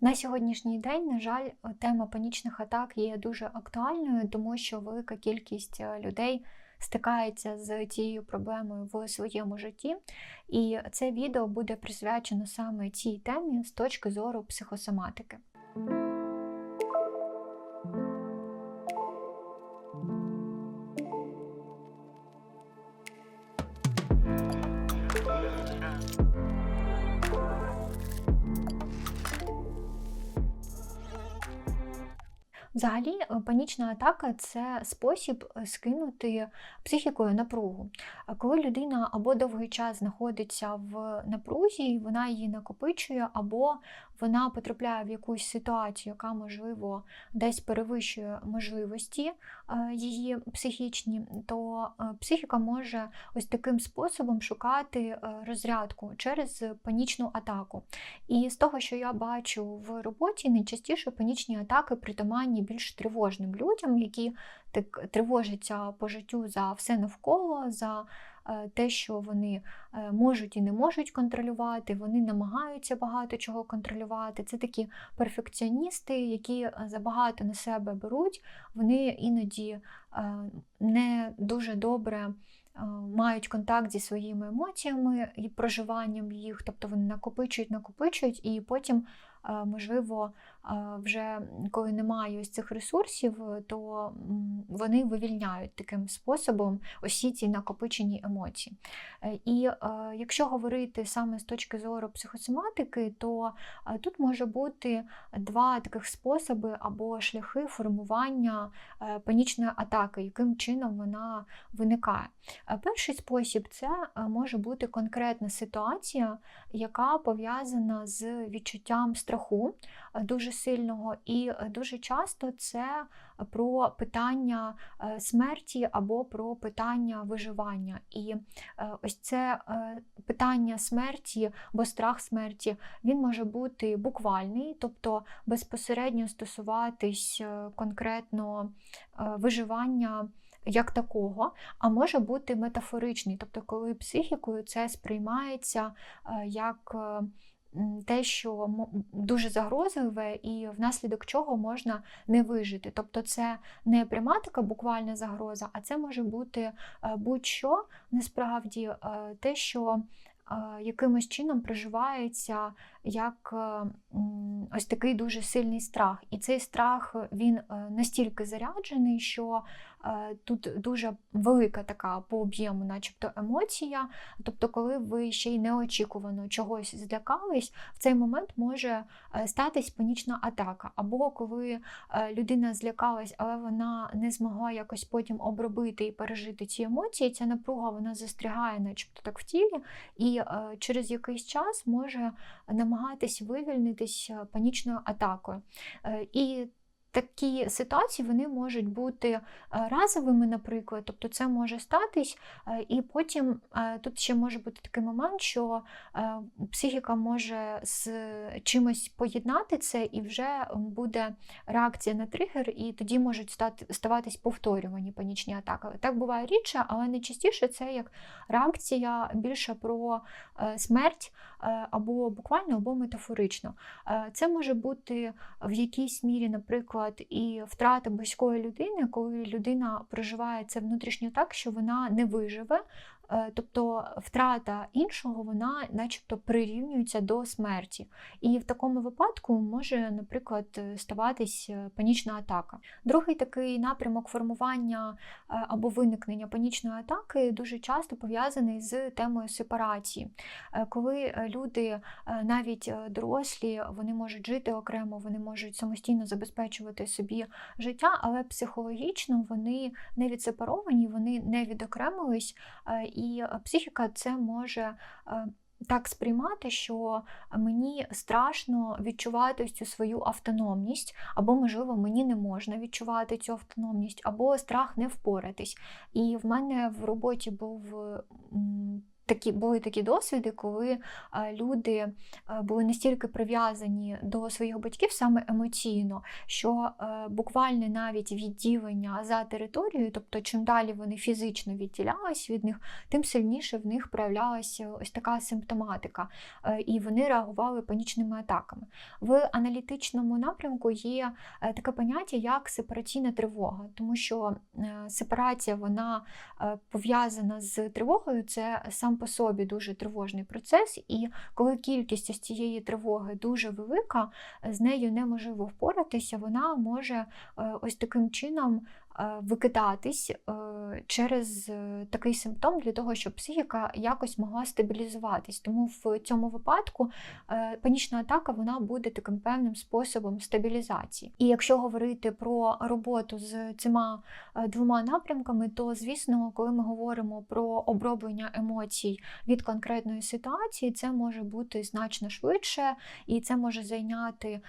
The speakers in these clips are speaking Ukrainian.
На сьогоднішній день, на жаль, тема панічних атак є дуже актуальною, тому що велика кількість е, людей стикається з цією проблемою в своєму житті. І це відео буде присвячено саме цій темі з точки зору психосоматики. Взагалі, е, панічна атака це спосіб е, скинути психікою напругу. Коли людина або довгий час знаходиться в напрузі, вона її накопичує, або вона потрапляє в якусь ситуацію, яка, можливо, десь перевищує можливості е, її психічні, то психіка може ось таким способом шукати розрядку через панічну атаку. І з того, що я бачу в роботі, найчастіше панічні атаки притаманні більш тривожним людям, які так тривожаться по життю за все навколо, за е, те, що вони е, можуть і не можуть контролювати, вони намагаються багато чого контролювати. Це такі перфекціоністи, які е, забагато на себе беруть, вони іноді не дуже добре. Мають контакт зі своїми емоціями і проживанням їх, тобто вони накопичують, накопичують, і потім можливо, вже коли немає ось цих ресурсів, то вони вивільняють таким способом усі ці накопичені емоції. Е, і якщо говорити саме з точки зору психосоматики, то тут може бути два таких способи або шляхи формування е, панічної атаки, яким чином вона виникає. Е, перший спосіб це може бути конкретна ситуація, яка пов'язана з відчуттям страху е, дуже сильного, і е, дуже часто це про питання е, смерті або про питання виживання. І ось це питання смерті або страх смерті, він може бути буквальний, тобто безпосередньо стосуватись конкретно виживання. Як такого, а може бути метафоричний, тобто, коли психікою це сприймається як те, що дуже загрозливе, і внаслідок чого можна не вижити. Тобто це не пряма така буквальна загроза, а це може бути е, будь-що насправді е, те, що е, якимось чином проживається як ось такий дуже сильний страх. І цей страх він настільки заряджений, що Е, тут дуже велика така по об'єму, начебто, емоція. Тобто, коли ви ще й неочікувано чогось злякались, в цей момент може е, статись панічна атака. Або коли е, людина злякалась, але вона не змогла якось потім обробити і пережити ці емоції, ця напруга вона застрягає, начебто так в тілі, і через якийсь час може намагатись вивільнитись панічною атакою. І Такі ситуації вони можуть бути е, разовими, наприклад, тобто це може статись, е, і потім е, тут ще може бути такий момент, що психіка може з чимось поєднати це, і вже буде реакція на тригер, і тоді можуть стати, ставатись повторювані панічні атаки. Так буває рідше, але найчастіше це як реакція більше про смерть або буквально, або метафорично. Це може бути в якійсь мірі, наприклад наприклад, і втрата близької людини, коли людина проживає це внутрішньо так, що вона не виживе, тобто втрата іншого, вона начебто прирівнюється до смерті. І в такому випадку може, наприклад, ставатись е, панічна атака. Другий такий напрямок формування е, або виникнення панічної атаки дуже часто пов'язаний з темою сепарації. Коли люди навіть дорослі, вони можуть жити окремо, вони можуть самостійно забезпечувати собі життя, але психологічно вони не відсепаровані, вони не відокремились і психіка це може. Так сприймати, що мені страшно відчувати цю свою автономність, або, можливо, мені не можна відчувати цю автономність, або страх не впоратись. І в мене в роботі був такі були такі досвіди, коли е, люди е, були настільки прив'язані до своїх батьків саме емоційно, що е, буквально навіть відділення за територією, тобто чим далі вони фізично відділялись від них, тим сильніше в них проявлялася ось така симптоматика, і вони реагували панічними атаками. В аналітичному напрямку є таке поняття, як сепараційна тривога, тому що сепарація вона пов'язана з тривогою, це сам по собі дуже тривожний процес, і коли кількість ось цієї тривоги дуже велика, з нею неможливо впоратися, вона може е, ось таким чином викидатись е, через е, такий симптом для того, щоб психіка якось могла стабілізуватись. Тому в цьому випадку панічна атака вона буде таким певним способом стабілізації. І якщо говорити про роботу з цими двома напрямками, то звісно, коли ми говоримо про оброблення емоцій від конкретної ситуації, це може бути значно швидше, і це може зайняти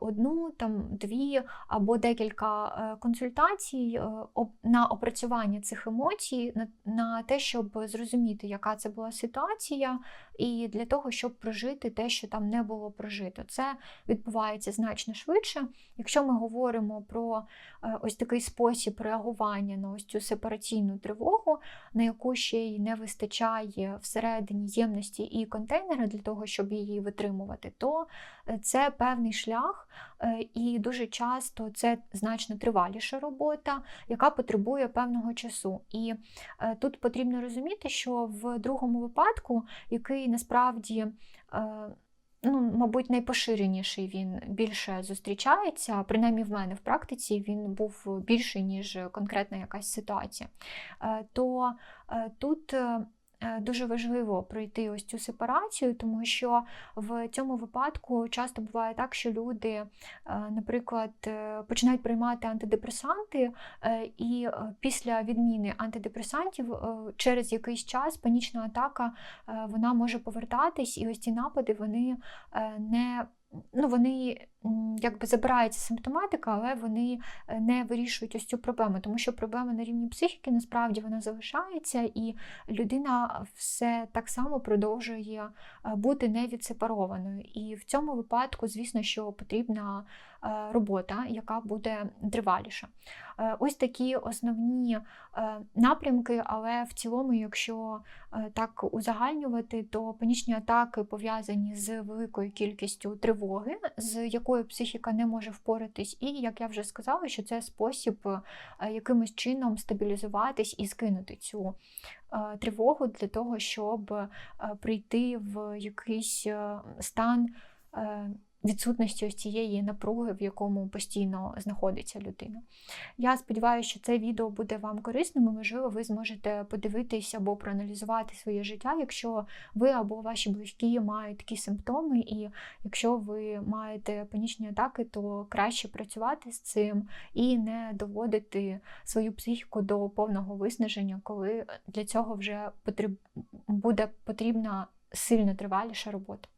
одну, там дві або декілька консультацій. Е, на опрацювання цих емоцій, на, те, щоб зрозуміти, яка це була ситуація, і для того, щоб прожити те, що там не було прожито. Це відбувається значно швидше. Якщо ми говоримо про е, ось такий спосіб реагування на ось цю сепараційну тривогу, на яку ще й не вистачає всередині ємності і контейнера для того, щоб її витримувати, то е, це певний шлях, і дуже часто це значно триваліша робота яка потребує певного часу. І е, тут потрібно розуміти, що в другому випадку, який насправді е, Ну, мабуть, найпоширеніший він більше зустрічається, принаймні в мене в практиці він був більший, ніж конкретна якась ситуація. Е, то тут дуже важливо пройти ось цю сепарацію, тому що в цьому випадку часто буває так, що люди, е, наприклад, е, починають приймати антидепресанти, і після відміни антидепресантів через якийсь час панічна атака вона може повертатись, і ось ці напади вони не ну, вони якби забирається симптоматика, але вони е, не вирішують ось цю проблему, тому що проблема на рівні психіки насправді вона залишається, і людина все так само продовжує е, бути невідсепарованою. І в цьому випадку, звісно, що потрібна Е, робота, яка буде триваліша. Ось такі основні напрямки, але в цілому, якщо так узагальнювати, то панічні атаки пов'язані з великою кількістю тривоги, з якою психіка не може впоратись, і, як я вже сказала, що це спосіб якимось чином стабілізуватись і скинути цю тривогу для того, щоб прийти в якийсь стан відсутності ось цієї напруги, в якому постійно знаходиться людина. Я сподіваюся, що це відео буде вам корисним, і, можливо, ви зможете подивитись або проаналізувати своє життя, якщо ви або ваші близькі мають такі симптоми, і якщо ви маєте панічні атаки, то краще працювати з цим і не доводити свою психіку до повного виснаження, коли для цього вже потріб... буде потрібна сильно триваліша робота.